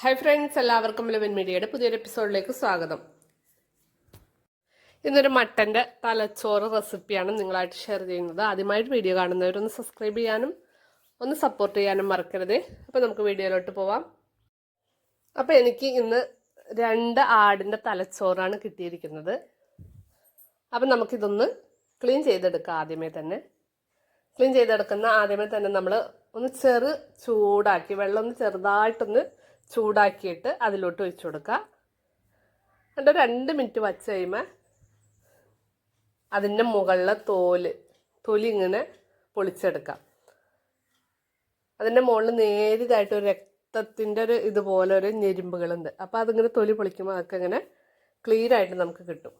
Hi friends എല്ലാവർക്കും eleven മീഡിയയുടെ പുതിയൊരു എപ്പിസോഡിലേക്ക് സ്വാഗതം. ഇന്നൊരു മട്ടന്റെ തലച്ചോറ് റെസിപ്പിയാണ് നിങ്ങളായിട്ട് ഷെയർ ചെയ്യുന്നത്. ആദ്യമായിട്ട് വീഡിയോ കാണുന്നവരൊന്ന് സബ്സ്ക്രൈബ് ചെയ്യാനും ഒന്ന് സപ്പോർട്ട് ചെയ്യാനും മറക്കരുത്. അപ്പോൾ നമുക്ക് വീഡിയോയിലോട്ട് പോവാം. അപ്പോൾ എനിക്ക് ഇന്ന് രണ്ട് ആടിന്റെ തലച്ചോറാണ് കിട്ടിയിരിക്കുന്നത്. അപ്പം നമുക്കിതൊന്ന് ക്ലീൻ ചെയ്തെടുക്കാം ആദ്യമേ തന്നെ. ക്ലീൻ ചെയ്തെടുക്കുന്ന ആദ്യമേ തന്നെ നമ്മൾ ഒന്ന് ചെറു ചൂടാക്കി വെള്ളം ഒന്ന് ചെറുതായിട്ടൊന്ന് ചൂടാക്കിയിട്ട് അതിലോട്ട് ഒഴിച്ചു കൊടുക്കുക എന്നിട്ട് രണ്ട് മിനിറ്റ് വച്ച് കഴിയുമ്പോൾ അതിന്റെ മുകളിലെ തോൽ തൊലി ഇങ്ങനെ പൊളിച്ചെടുക്കാം. അതിന്റെ മുകളിൽ നേരിതായിട്ട് ഒരു രക്തത്തിന്റെ ഒരു ഇതുപോലെ ഒരു ഞെരുമ്പുകളുണ്ട്. അപ്പോൾ അതിങ്ങനെ തൊലി പൊളിക്കുമ്പോൾ അതൊക്കെ ഇങ്ങനെ ക്ലീൻ ആയിട്ട് നമുക്ക് കിട്ടും.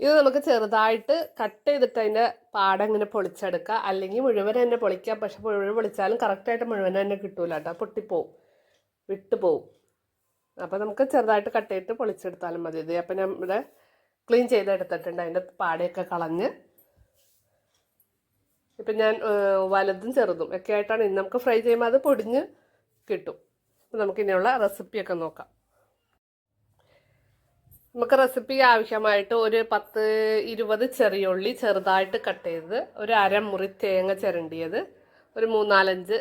ഇത് നമുക്ക് ചെറുതായിട്ട് കട്ട് ചെയ്തിട്ട് അതിന്റെ പാടം ഇങ്ങനെ പൊളിച്ചെടുക്കുക അല്ലെങ്കിൽ മുഴുവൻ തന്നെ പൊളിക്കാം. പക്ഷെ മുഴുവൻ പൊളിച്ചാലും കറക്റ്റായിട്ട് മുഴുവൻ തന്നെ കിട്ടൂല കേട്ടോ പൊട്ടിപ്പോവും. വിട്ടുപോവും അപ്പോൾ നമുക്ക് ചെറുതായിട്ട് കട്ട് ചെയ്തിട്ട് പൊളിച്ചെടുത്താലും മതി. ഇത് അപ്പം നമ്മുടെ ക്ലീൻ ചെയ്തെടുത്തിട്ടുണ്ട് അതിന്റെ പാടയൊക്കെ കളഞ്ഞ്. ഇപ്പം ഞാൻ വലുതും ചെറുതും ഒക്കെ ആയിട്ടാണ്. ഇന്ന് നമുക്ക് ഫ്രൈ ചെയ്യുമ്പോൾ അത് പൊടിഞ്ഞ് കിട്ടും. അപ്പം നമുക്കിനിയുള്ള റെസിപ്പിയൊക്കെ നോക്കാം. നമുക്ക് റെസിപ്പി ആവശ്യമായിട്ട് ഒരു പത്ത് ഇരുപത് ചെറിയ ഉള്ളി ചെറുതായിട്ട് കട്ട് ചെയ്തത്. ഒരു അരമുറി തേങ്ങ ചിരണ്ടിയത്. ഒരു മൂന്നാലഞ്ച്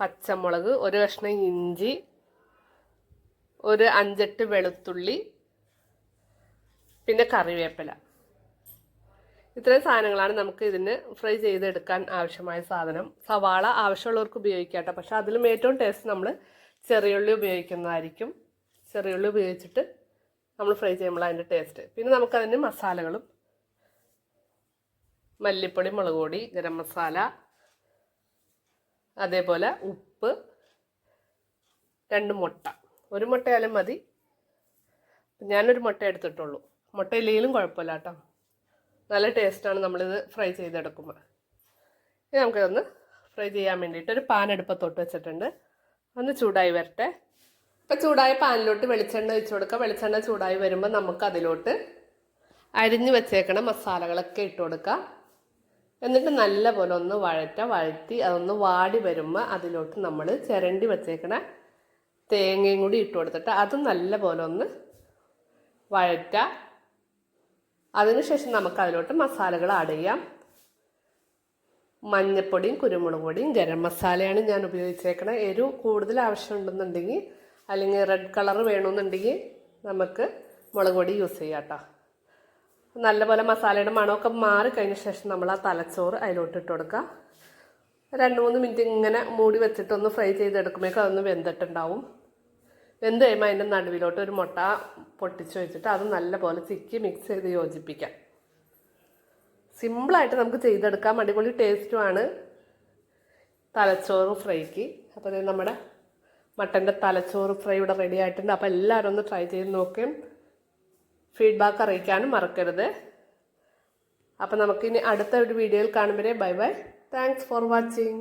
പച്ചമുളക് ഒരു കഷ്ണം ഇഞ്ചി ഒരു അഞ്ചെട്ട് വെളുത്തുള്ളി പിന്നെ കറിവേപ്പില. ഇത്രയും സാധനങ്ങളാണ് നമുക്ക് ഇതിന് ഫ്രൈ ചെയ്തെടുക്കാൻ ആവശ്യമായ സാധനം. സവാള ആവശ്യമുള്ളവർക്ക് ഉപയോഗിക്കാട്ടോ പക്ഷെ അതിലും ഏറ്റവും ടേസ്റ്റ് നമ്മൾ ചെറിയുള്ളി ഉപയോഗിക്കുന്നതായിരിക്കും. ചെറിയുള്ളി ഉപയോഗിച്ചിട്ട് നമ്മൾ ഫ്രൈ ചെയ്യുമ്പോൾ അതിന്റെ ടേസ്റ്റ് പിന്നെ നമുക്കതിന് മസാലകളും മല്ലിപ്പൊടി മുളക് പൊടി ഗരം മസാല അതേപോലെ ഉപ്പ് രണ്ട് മുട്ട. ഒരു മുട്ടയാലും മതി. ഞാനൊരു മുട്ട എടുത്തിട്ടുള്ളൂ. മുട്ട ഇല്ലെങ്കിലും കുഴപ്പമില്ല കേട്ടോ. നല്ല ടേസ്റ്റാണ് നമ്മളിത് ഫ്രൈ ചെയ്തെടുക്കുമ്പോൾ ഇനി നമുക്കിതൊന്ന് ഫ്രൈ ചെയ്യാൻ വേണ്ടിയിട്ട് ഒരു പാൻ അടുപ്പത്തോട്ട് വെച്ചിട്ടുണ്ട്. ഒന്ന് ചൂടായി വരട്ടെ. ഇപ്പം ചൂടായ പാനിലോട്ട് വെളിച്ചെണ്ണ ഒഴിച്ചു കൊടുക്കുക വെളിച്ചെണ്ണ ചൂടായി വരുമ്പോൾ നമുക്ക് അതിലോട്ട് അരിഞ്ഞു വെച്ചേക്കണ മസാലകളൊക്കെ ഇട്ട് കൊടുക്കുക എന്നിട്ട് നല്ല പോലെ ഒന്ന് വഴറ്റ വഴറ്റി അതൊന്ന് വാടി വരുമ്പോൾ അതിലോട്ട് നമ്മൾ ചിരണ്ടി വെച്ചേക്കണ തേങ്ങയും കൂടി ഇട്ട് കൊടുത്തിട്ട് അത് നല്ല പോലെ ഒന്ന് വഴറ്റ. അതിനുശേഷം നമുക്ക് അതിലോട്ട് മസാലകൾ ആഡ് ചെയ്യാം. മഞ്ഞപ്പൊടിയും കുരുമുളക് പൊടിയും ഗരം മസാലയാണ് ഞാൻ ഉപയോഗിച്ചേക്കണത് എരിവ് കൂടുതൽ ആവശ്യമുണ്ടെന്നുണ്ടെങ്കിൽ അല്ലെങ്കിൽ റെഡ് കളർ വേണമെന്നുണ്ടെങ്കിൽ നമുക്ക് മുളക് പൊടി യൂസ് ചെയ്യാം കേട്ടോ നല്ലപോലെ മസാലയുടെ മണമൊക്കെ മാറിക്കഴിഞ്ഞ ശേഷം നമ്മൾ ആ തലച്ചോറ് അതിലോട്ട് ഇട്ട് കൊടുക്കുക രണ്ട് മൂന്ന് മിനിറ്റ് ഇങ്ങനെ മൂടി വെച്ചിട്ടൊന്ന് ഫ്രൈ ചെയ്തെടുക്കുമ്പോഴേക്കും അതൊന്ന് വെന്തിട്ടുണ്ടാവും. വെന്ത് കഴിയുമ്പോൾ അതിന്റെ നടുവിലോട്ട് ഒരു മുട്ട പൊട്ടിച്ച് വെച്ചിട്ട് അത് നല്ലപോലെ ചിക്കി മിക്സ് ചെയ്ത് യോജിപ്പിക്കാം. സിമ്പിളായിട്ട് നമുക്ക് ചെയ്തെടുക്കാം. അടിപൊളി ടേസ്റ്റുമാണ് തലച്ചോറ് ഫ്രൈക്ക് അപ്പോൾ നമ്മുടെ മട്ടന്റെ തലച്ചോറ് ഫ്രൈ ഇവിടെ റെഡി ആയിട്ടുണ്ട്. അപ്പോൾ എല്ലാവരും ഒന്ന് ട്രൈ ചെയ്ത് നോക്കുകയും ഫീഡ്ബാക്ക് അറിയിക്കാനും മറക്കരുത്. അപ്പോൾ നമുക്കിനി അടുത്ത ഒരു വീഡിയോയിൽ കാണുമ്പോഴേ bye bye thanks for watching